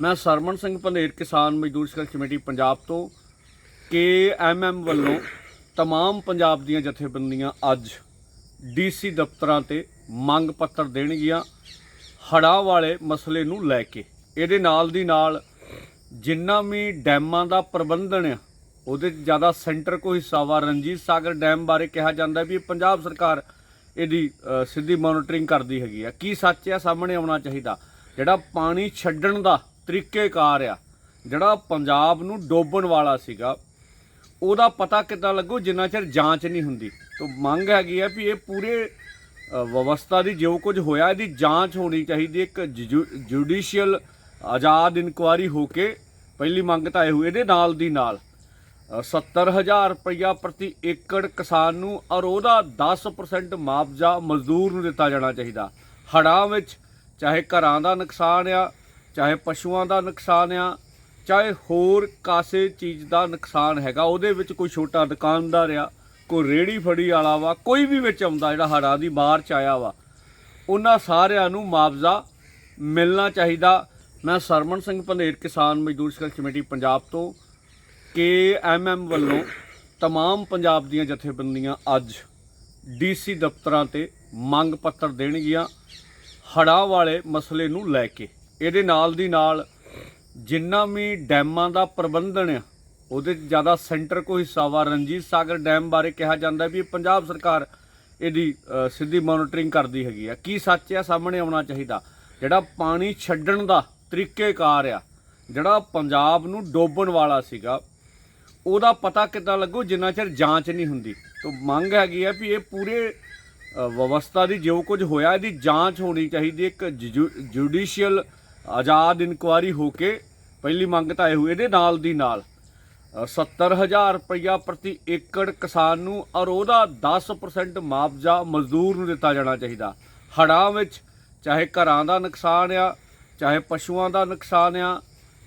ਮੈਂ ਸਰਮਨ ਸਿੰਘ ਪੰਧੇਰ ਕਿਸਾਨ ਮਜ਼ਦੂਰ ਸੰਘਰਸ਼ ਕਮੇਟੀ ਪੰਜਾਬ ਤੋਂ ਕੇ ਐਮ ਐਮ ਵੱਲੋਂ तमाम ਪੰਜਾਬ ਦੀਆਂ ਜਥੇਬੰਦੀਆਂ ਅੱਜ ਡੀਸੀ ਦਫ਼ਤਰਾਂ ਤੇ ਮੰਗ ਪੱਤਰ ਦੇਣਗੀਆਂ ਹੜ੍ਹਾਂ ਵਾਲੇ ਮਸਲੇ ਨੂੰ ਲੈ ਕੇ ਇਹਦੇ ਨਾਲ ਦੀ ਨਾਲ ਜਿੰਨਾ ਵੀ ਡੈਮਾਂ ਦਾ ਪ੍ਰਬੰਧਨ ਆ ਉਹਦੇ 'ਚ ਜ਼ਿਆਦਾ ਸੈਂਟਰ ਕੋਈ ਹਿੱਸਾ ਵਾ ਰਣਜੀਤ ਸਾਗਰ ਡੈਮ ਬਾਰੇ ਕਿਹਾ ਜਾਂਦਾ ਵੀ ਇਹ ਪੰਜਾਬ ਸਰਕਾਰ ਇਹਦੀ ਅ, ਸਿੱਧੀ ਮੋਨੀਟਰਿੰਗ ਕਰਦੀ ਹੈਗੀ ਆ ਕੀ ਸੱਚ ਆ ਸਾਹਮਣੇ ਆਉਣਾ ਚਾਹੀਦਾ ਜਿਹੜਾ ਪਾਣੀ ਛੱਡਣ ਦਾ ਤਰੀਕੇਕਾਰ ਆ। ਜਿਹੜਾ ਪੰਜਾਬ ਨੂੰ ਡੋਬਣ ਵਾਲਾ ਸੀਗਾ ਉਹਦਾ ਪਤਾ ਕਿੱਦਾਂ ਲੱਗੂ? ਜਿੰਨਾ ਚਿਰ ਜਾਂਚ ਨਹੀਂ ਹੁੰਦੀ। ਤੋਂ ਮੰਗ ਹੈਗੀ ਆ ਵੀ ਇਹ ਪੂਰੇ ਵਿਵਸਥਾ ਦੀ ਜੋ ਕੁਝ ਹੋਇਆ ਇਹਦੀ ਜਾਂਚ ਹੋਣੀ ਚਾਹੀਦੀ। ਇੱਕ ਜੁਡੀਸ਼ੀਅਲ ਆਜ਼ਾਦ ਇਨਕੁਆਰੀ ਹੋ ਕੇ ਪਹਿਲੀ ਮੰਗ ਤਾਂ ਇਹ ਹੋਈ ਇਹਦੇ ਨਾਲ ਦੀ ਨਾਲ। ਅ, 70000 ਰੁਪਇਆ ਪ੍ਰਤੀ ਏਕੜ ਕਿਸਾਨ ਨੂੰ ਔਰ ਉਹਦਾ 10% ਮੁਆਵਜ਼ਾ ਮਜ਼ਦੂਰ ਨੂੰ ਦਿੱਤਾ ਜਾਣਾ ਚਾਹੀਦਾ। ਹੜ੍ਹਾਂ ਵਿੱਚ ਚਾਹੇ ਘਰਾਂ ਦਾ ਨੁਕਸਾਨ ਆ ਚਾਹੇ ਪਸ਼ੂਆਂ ਦਾ ਨੁਕਸਾਨ ਆ ਚਾਹੇ ਹੋਰ ਕਾਸੇ ਚੀਜ਼ ਦਾ ਨੁਕਸਾਨ ਹੈਗਾ ਉਹਦੇ ਵਿੱਚ ਕੋਈ ਛੋਟਾ ਦੁਕਾਨਦਾਰ ਆ ਕੋਈ ਰੇੜੀ ਫੜੀ ਵਾਲਾ ਵਾ ਕੋਈ ਵੀ ਵਿੱਚ ਆਉਂਦਾ ਜਿਹੜਾ ਹੜ੍ਹਾਂ ਦੀ ਮਾਰ ਚ ਆਇਆ ਵਾ ਉਹਨਾਂ ਸਾਰਿਆਂ ਨੂੰ ਮੁਆਵਜ਼ਾ ਮਿਲਣਾ ਚਾਹੀਦਾ ਮੈਂ ਸਰਮਨ ਸਿੰਘ ਪੰਧੇਰ ਕਿਸਾਨ ਮਜ਼ਦੂਰ ਸੰਘਰਸ਼ ਕਮੇਟੀ ਪੰਜਾਬ ਤੋਂ ਕੇ ਐਮ ਐਮ ਵੱਲੋਂ तमाम ਪੰਜਾਬ ਦੀਆਂ ਜਥੇਬੰਦੀਆਂ ਅੱਜ ਡੀਸੀ ਦਫ਼ਤਰਾਂ ਤੇ ਮੰਗ ਪੱਤਰ ਦੇਣਗੀਆਂ ਹੜ੍ਹਾਂ ਵਾਲੇ ਮਸਲੇ ਨੂੰ ਲੈ ਕੇ ਇਹਦੇ ਨਾਲ ਦੀ ਨਾਲ ਜਿੰਨਾ ਵੀ ਡੈਮਾਂ ਦਾ ਪ੍ਰਬੰਧਨ ਆ, ਉਹਦੇ 'ਚ ਜ਼ਿਆਦਾ ਸੈਂਟਰ ਕੋਈ ਹਿੱਸਾ ਵਾ। ਰਣਜੀਤ ਸਾਗਰ ਡੈਮ ਬਾਰੇ ਕਿਹਾ ਜਾਂਦਾ ਵੀ ਪੰਜਾਬ ਸਰਕਾਰ ਇਹਦੀ ਸਿੱਧੀ ਮੋਨੀਟਰਿੰਗ ਕਰਦੀ ਹੈਗੀ ਆ। ਕੀ ਸੱਚ ਆ, ਸਾਹਮਣੇ ਆਉਣਾ ਚਾਹੀਦਾ। ਜਿਹੜਾ ਪਾਣੀ ਛੱਡਣ ਦਾ ਤਰੀਕੇਕਾਰ ਆ, ਜਿਹੜਾ ਪੰਜਾਬ ਨੂੰ ਡੋਬਣ ਵਾਲਾ ਸੀਗਾ, ਉਹਦਾ ਪਤਾ ਕਿੱਦਾਂ ਲੱਗੂ? ਜਿੰਨਾ ਚਿਰ ਜਾਂਚ ਨਹੀਂ ਹੁੰਦੀ। ਤੋਂ ਮੰਗ ਹੈਗੀ ਆ ਵੀ ਇਹ ਪੂਰੇ ਵਿਵਸਥਾ ਦੀ ਜੋ ਕੁਝ ਹੋਇਆ, ਇਹਦੀ ਜਾਂਚ ਹੋਣੀ ਚਾਹੀਦੀ। ਇੱਕ ਜੁਡੀਸ਼ੀਅਲ ਆਜ਼ਾਦ ਇਨਕੁਆਰੀ ਹੋ ਕੇ ਪਹਿਲੀ ਮੰਗ ਤਾਂ ਇਹ ਹੋਈ ਇਹਦੇ ਨਾਲ ਦੀ ਨਾਲ ਅ, 70000 ਰੁਪਇਆ ਪ੍ਰਤੀ ਏਕੜ ਕਿਸਾਨ ਨੂੰ ਔਰ ਉਹਦਾ 10% ਮੁਆਵਜ਼ਾ ਮਜ਼ਦੂਰ ਨੂੰ ਦਿੱਤਾ ਜਾਣਾ ਚਾਹੀਦਾ। ਹੜ੍ਹਾਂ ਵਿੱਚ ਚਾਹੇ ਘਰਾਂ ਦਾ ਨੁਕਸਾਨ ਆ ਚਾਹੇ ਪਸ਼ੂਆਂ ਦਾ ਨੁਕਸਾਨ ਆ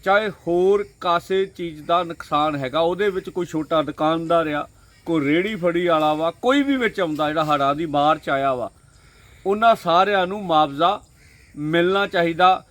ਚਾਹੇ ਹੋਰ ਕਾਸੇ ਚੀਜ਼ ਦਾ ਨੁਕਸਾਨ ਹੈਗਾ ਉਹਦੇ ਵਿੱਚ ਕੋਈ ਛੋਟਾ ਦੁਕਾਨਦਾਰ ਆ ਕੋਈ ਰੇੜੀ ਫੜੀ ਵਾਲਾ ਵਾ ਕੋਈ ਵੀ ਵਿੱਚ ਆਉਂਦਾ ਜਿਹੜਾ ਹੜ੍ਹਾਂ ਦੀ ਮਾਰ ਚ ਆਇਆ ਵਾ ਉਹਨਾਂ ਸਾਰਿਆਂ ਨੂੰ ਮੁਆਵਜ਼ਾ ਮਿਲਣਾ ਚਾਹੀਦਾ।